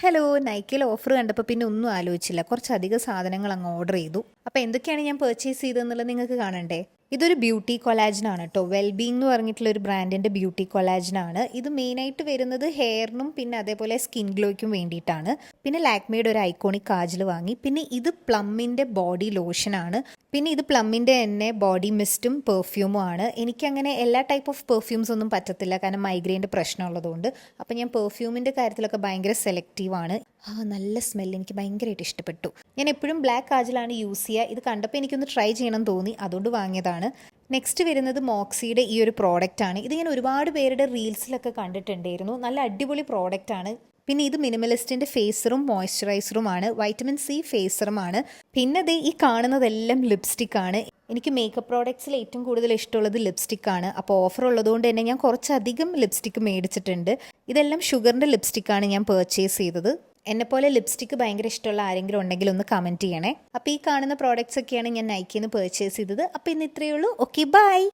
Hello നൈക്കിൽ offer കണ്ടപ്പോൾ പിന്നെ ഒന്നും ആലോചിച്ചില്ല. കുറച്ചധികം സാധനങ്ങൾ അങ്ങ് ഓർഡർ ചെയ്തു. അപ്പോൾ എന്തൊക്കെയാണ് ഞാൻ പർച്ചേസ് ചെയ്തതെന്നുള്ളത് നിങ്ങൾക്ക് കാണണ്ടേ? ഇതൊരു ബ്യൂട്ടി കൊലാജിനാണ് കേട്ടോ. വെൽബീങ് എന്ന് പറഞ്ഞിട്ടുള്ള ഒരു ബ്രാൻഡിന്റെ ബ്യൂട്ടി കൊലാജിനാണ് ഇത് മെയിനായിട്ട് വരുന്നത് ഹെയറിനും പിന്നെ അതേപോലെ സ്കിൻ ഗ്ലോയ്ക്കും വേണ്ടിയിട്ടാണ്. പിന്നെ ലാക്മേയുടെ ഒരു ഐക്കോണിക് കാജിൽ വാങ്ങി. പിന്നെ ഇത് പ്ലമ്മിന്റെ ബോഡി ലോഷനാണ് പിന്നെ ഇത് പ്ലമ്മിന്റെ തന്നെ ബോഡി മിസ്റ്റും പെർഫ്യൂമും ആണ്. എനിക്കങ്ങനെ എല്ലാ ടൈപ്പ് ഓഫ് പെർഫ്യൂംസ് ഒന്നും പറ്റത്തില്ല. കാരണം മൈഗ്രെയിന്റെ പ്രശ്നമുള്ളതുകൊണ്ട്. അപ്പോൾ ഞാൻ പെർഫ്യൂമിന്റെ കാര്യത്തിലൊക്കെ ഭയങ്കര സെലക്റ്റീവാണ് നല്ല സ്മെൽ എനിക്ക് ഭയങ്കരമായിട്ട് ഇഷ്ടപ്പെട്ടു. ഞാൻ എപ്പോഴും ബ്ലാക്ക് കാജലാണ് യൂസ് ചെയ്യുക ഇത് കണ്ടപ്പോൾ എനിക്കൊന്ന് ട്രൈ ചെയ്യണം തോന്നി. അതുകൊണ്ട് വാങ്ങിയതാണ്. നെക്സ്റ്റ് വരുന്നത് മോക്സിയുടെ ഈ ഒരു പ്രോഡക്റ്റ് ആണ്. ഇത് ഞാൻ ഒരുപാട് പേരുടെ റീൽസിലൊക്കെ കണ്ടിട്ടുണ്ടായിരുന്നു. നല്ല അടിപൊളി പ്രോഡക്റ്റ് ആണ്. പിന്നെ ഇത് മിനിമലിസ്റ്റിന്റെ ഫേസറും മോയ്സ്ചറൈസറുമാണ് വൈറ്റമിൻ സി ഫേസറുമാണ് പിന്നെ ദേ ഈ കാണുന്നതെല്ലാം ലിപ്സ്റ്റിക് ആണ്. എനിക്ക് മേക്കപ്പ് പ്രോഡക്ട്സിൽ ഏറ്റവും കൂടുതൽ ഇഷ്ടമുള്ളത് ലിപ്സ്റ്റിക് ആണ്. അപ്പോൾ ഓഫർ ഉള്ളതുകൊണ്ട് തന്നെ ഞാൻ കുറച്ചധികം ലിപ്സ്റ്റിക് മേടിച്ചിട്ടുണ്ട്. ഇതെല്ലാം ഷുഗറിന്റെ ലിപ്സ്റ്റിക് ആണ് ഞാൻ പേർച്ചേസ് ചെയ്തത്. എന്നെപ്പോലെ ലിപ്സ്റ്റിക്ക് ഭയങ്കര ഇഷ്ടമുള്ള ആരെങ്കിലും ഉണ്ടെങ്കിൽ ഒന്ന് കമന്റ് ചെയ്യണേ. അപ്പോൾ ഈ കാണുന്ന പ്രോഡക്റ്റ്സ് ഒക്കെയാണ് ഞാൻ നൈക്കിന്ന് പർച്ചേസ് ചെയ്തത്. അപ്പോൾ ഇന്ന് ഇത്രയേ ഉള്ളൂ. Okay bye